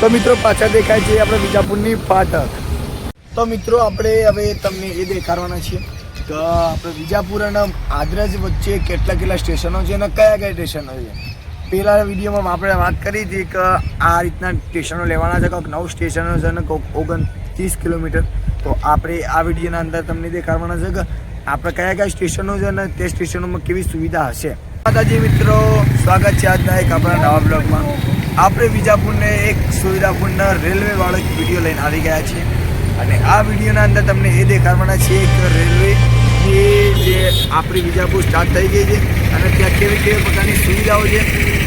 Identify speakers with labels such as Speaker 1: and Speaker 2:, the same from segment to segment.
Speaker 1: તો મિત્રો પાછા દેખાય છે આપણે વિજાપુરની ફાટક તો મિત્રો આપણે હવે તમને એ દેખાડવાના છીએ કે આપણે વિજાપુર અને આદ્રજ વચ્ચે કેટલા કેટલા સ્ટેશનો છે અને કયા કયા સ્ટેશનો છે. પહેલા વિડીયોમાં આપણે વાત કરી હતી કે આ રીતના સ્ટેશનો લેવાના છે, કોઈક નવ સ્ટેશનો છે અને કોઈક ઓગણત્રીસ કિલોમીટર. તો આપણે આ વિડીયોના અંદર તમને દેખાડવાના છે કે આપણે કયા કયા સ્ટેશનો છે અને તે સ્ટેશનોમાં કેવી સુવિધા હશે. માતાજી મિત્રો, સ્વાગત છે આજના એક આપણા નવા બ્લોગમાં. આપણે વિજાપુરને એક સુવિધાપૂર્ણ રેલવે વાળો એક વીડિયો લઈને આવી ગયા છીએ. અને આ વિડીયોના અંદર તમને એ દેખાડવાના છે કે રેલવે જે આપણી વિજાપુર સ્ટાર્ટ થઈ ગઈ છે અને ત્યાં કેવી કેવી પ્રકારની સુવિધાઓ છે.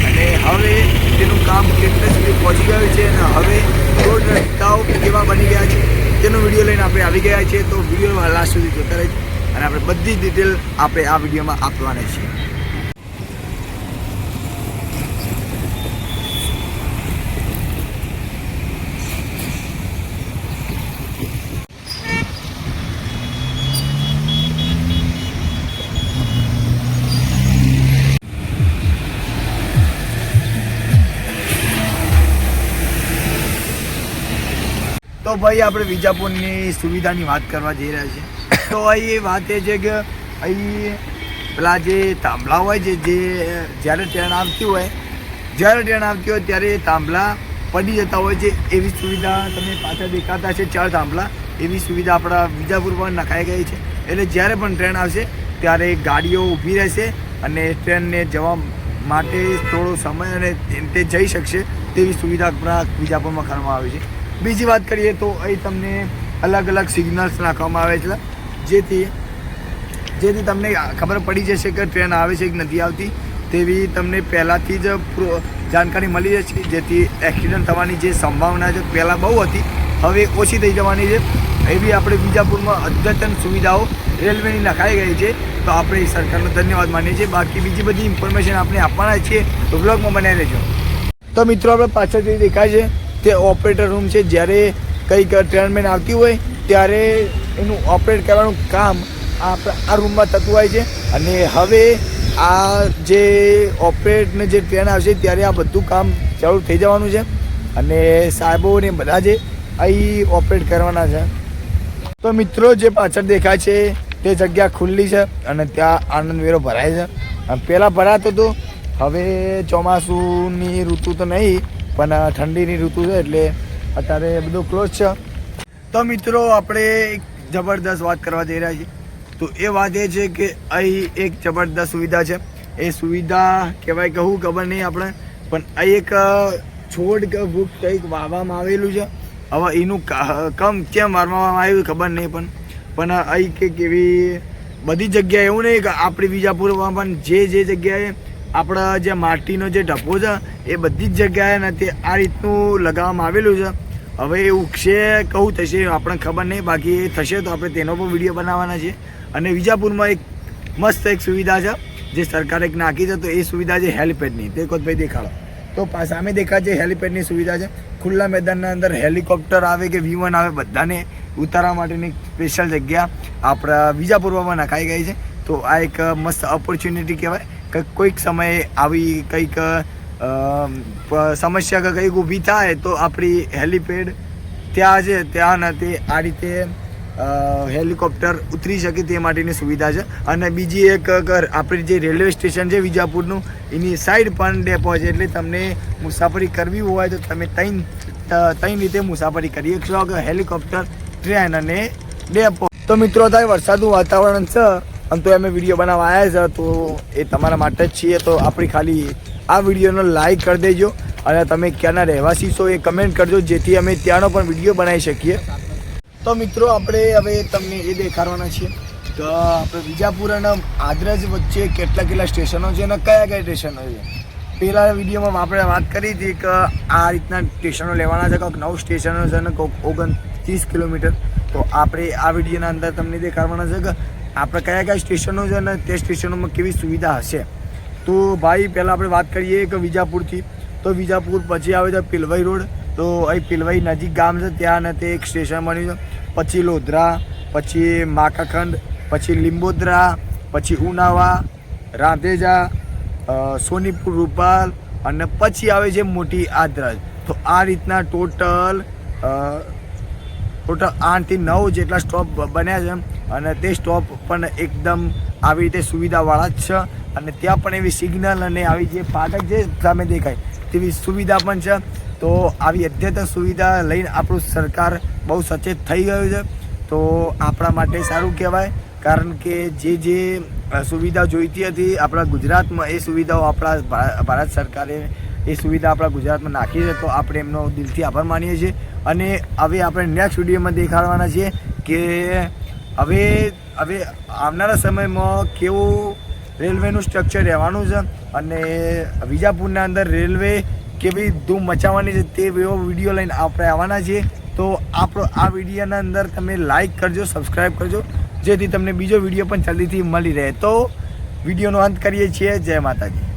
Speaker 1: અને હવે તેનું કામ કેટલે સુધી પહોંચી ગયું છે અને હવે રોડ રસ્તાઓ કેવા બની ગયા છે તેનો વીડિયો લઈને આપણે આવી ગયા છીએ. તો વીડિયો લાસ્ટ સુધી જોતા રહેજો. અને આપણે બધી ડિટેલ આપણે આ વિડીયોમાં આપવાના છીએ. તો ભાઈ આપણે વિજાપુરની સુવિધાની વાત કરવા જઈ રહ્યા છીએ. તો અહીં એ વાત એ છે કે અહીં પેલા જે થાંભલા હોય છે, જે, જ્યારે ટ્રેન આવતી હોય, જ્યારે ટ્રેન આવતી હોય ત્યારે એ થાંભલા પડી જતા હોય છે. એવી સુવિધા તમે પાછળ દેખાતા છે, ચાર થાંભલા એવી સુવિધા આપણા વિજાપુર પણ નખાઈ ગઈ છે. એટલે જ્યારે પણ ટ્રેન આવશે, ત્યારે ગાડીઓ ઊભી રહેશે અને ટ્રેનને જવા માટે થોડો સમય અને તે જઈ શકશે તેવી સુવિધા આપણા વિજાપુરમાં કરવામાં આવી છે. બીજી વાત કરીએ તો અહીં તમને અલગ અલગ સિગ્નલ્સ નાખવામાં આવે છે. જેથી જેથી તમને ખબર પડી જશે કે ટ્રેન આવે છે કે નથી આવતી, તેવી તમને પહેલાંથી જ જાણકારી મળી જશે. જેથી એક્સિડન્ટ થવાની જે સંભાવના છે, પહેલાં બહુ હતી, હવે ઓછી થઈ જવાની છે. એવી આપણે બીજાપુરમાં અદ્યતન સુવિધાઓ રેલવેની નખાઈ ગઈ છે. તો આપણે સરકારનો ધન્યવાદ માનીએ છીએ. બાકી બીજી બધી ઇન્ફોર્મેશન આપણે આપવાના છીએ. તો બ્લોગમાં બનાવી લેજો. તો મિત્રો, આપણે પાછળથી દેખાય છે. તે ઓપરેટર રૂમ છે. જ્યારે કંઈક ટ્રેનમેન આવતી હોય, ત્યારે એનું ઓપરેટ કરવાનું કામ આપણા આ રૂમમાં થતું હોય છે. અને હવે આ જે ઓપરેટને જે ટ્રેન આવશે, ત્યારે આ બધું કામ ચાલુ થઈ જવાનું છે. અને સાહેબો ને બધા જે અહીં ઓપરેટ કરવાના છે. તો મિત્રો, જે પાછળ દેખાય છે, તે જગ્યા ખુલ્લી છે અને ત્યાં આનંદ વેરો ભરાય છે. પહેલાં ભરાતો હતો હવે ચોમાસુની ઋતુ તો નહીં પણ ઠંડીની ઋતુ છે એટલે અત્યારે બધું ક્લોઝ છે. તો મિત્રો, આપણે એક જબરદસ્ત વાત કરવા જઈ રહ્યા છીએ. તો એ વાત એ છે કે અહીં એક જબરદસ્ત સુવિધા છે. એ સુવિધા કહેવાય કહું ખબર નહીં આપણે, પણ અહીં એક છોડ કે વૃક્ષ કંઈક વાવવામાં આવેલું છે. હવે એનું કા- કમ કેમ વારવામાં આવ્યું ખબર નહીં પણ પણ અહીં કંઈક એવી બધી જગ્યાએ એવું નહીં કે આપણી વિજાપુરમાં પણ જે જે જગ્યાએ આપણા જે માટીનો જે ઢપ્પો છે, એ બધી જ જગ્યાએ નથી આ રીતનું લગાવવામાં આવેલું છે. હવે એ ઉગશે કહું થશે, આપણને ખબર નહીં. બાકી એ થશે તો આપણે તેનો પણ વીડિયો બનાવવાના છે. અને વિજાપુરમાં એક મસ્ત એક સુવિધા છે, જે સરકારે એક નાખી છે, તો એ સુવિધા છે હેલિપેડની. તે ભાઈ, દેખાડો. તો સામે દેખાય છે હેલિપેડની સુવિધા છે. ખુલ્લા મેદાનના અંદર હેલિકોપ્ટર આવે કે વિમાન આવે, બધાને ઉતારવા માટેની સ્પેશિયલ જગ્યા આપણા વિજાપુરમાં નખાઈ ગઈ છે. તો આ એક મસ્ત ઓપોર્ચ્યુનિટી કહેવાય. કે કોઈક સમયે આવી કંઈક સમસ્યા કંઈક ઊભી થાય તો આપણી હેલિપેડ ત્યાં છે, ત્યાં નથી. આ રીતે હેલિકોપ્ટર ઉતરી શકે તે માટેની સુવિધા છે. અને બીજી એક આપણી જે રેલવે સ્ટેશન છે વિજાપુરનું, એની સાઈડ પણ ડેપો છે. એટલે તમને મુસાફરી કરવી હોય તો તમે ત્રણ ત્રણ રીતે મુસાફરી કરી શકશો. હેલિકોપ્ટર, ટ્રેન અને ડેપો. તો મિત્રો થાય વરસાદનું વાતાવરણ છે. અને તો અમે વીડિયો બનાવવા આવ્યા છે તો એ તમારા માટે જ છીએ. તો આપણી ખાલી આ વિડીયોનો લાઈક કરી દેજો અને તમે ક્યાંના રહેવાસી છો એ કમેન્ટ કરજો, જેથી અમે ત્યાંનો પણ વીડિયો બનાવી શકીએ. તો મિત્રો, આપણે હવે તમને એ દેખાડવાના છીએ. કે આપણે વિજાપુર અને આદ્રજ વચ્ચે કેટલા કેટલા સ્ટેશનો છે અને કયા કયા સ્ટેશનો છે? પહેલાં વિડીયોમાં આપણે વાત કરી હતી કે આ રીતના સ્ટેશનો લેવાના છે. કોઈક નવ સ્ટેશનો છે અને કોઈક ઓગણત્રીસ કિલોમીટર. તો આપણે આ વિડીયોના અંદર તમને દેખાડવાના છે કે આપણે કયા કયા સ્ટેશનો છે અને તે સ્ટેશનોમાં કેવી સુવિધા હશે? તો ભાઈ, પહેલાં આપણે વાત કરીએ કે વિજાપુરથી. તો વિજાપુર પછી આવે છે પિલવાઈ રોડ. તો અહીં પિલવાઈ નજીક ગામ છે, ત્યાં તે એક સ્ટેશન બન્યું છે. પછી લોધરા, પછી માકાખંડ, પછી લીંબોદરા, પછી ઉનાવા, રાંધેજા સોનીપુર, રૂપાલ અને પછી આવે છે મોટી આદ્રજ તો આ રીતના ટોટલ ટોટલ આઠથી નવ જેટલા સ્ટોપ બન્યા છે. અને તે સ્ટોપ પણ એકદમ આવી રીતે સુવિધાવાળા જ છે. અને ત્યાં પણ એવી સિગ્નલ અને આવી જે ફાટક જે સામે દેખાય, તેવી સુવિધા પણ છે. તો આવી અદ્યતન સુવિધા લઈને આપણું સરકાર બહુ સચેત થઈ ગયું છે. તો આપણા માટે સારું કહેવાય. કારણ કે જે જે સુવિધા જોઈતી હતી આપણા ગુજરાતમાં, એ સુવિધાઓ આપણા ભારત સરકારે એ સુવિધા આપણા ગુજરાતમાં નાખી છે. તો આપણે એમનો દિલથી આભાર માનીએ છીએ. અને હવે આપણે નેક્સ્ટ વિડીયોમાં દેખાડવાના છીએ કે હવે હવે આવનારા સમયમાં કેવું રેલવેનું સ્ટ્રક્ચર રહેવાનું છે અને વિજાપુરના અંદર રેલવે કેવી ધૂમ મચાવવાની છે તે એવો વીડિયો લઈને આપણે આવવાના છીએ. તો આપણો આ વિડીયોના અંદર તમે લાઈક કરજો સબસ્ક્રાઈબ કરજો, જેથી તમને બીજો વીડિયો પણ જલ્દીથી મળી રહે. તો વિડીયોનો અંત કરીએ છીએ. જય માતાજી.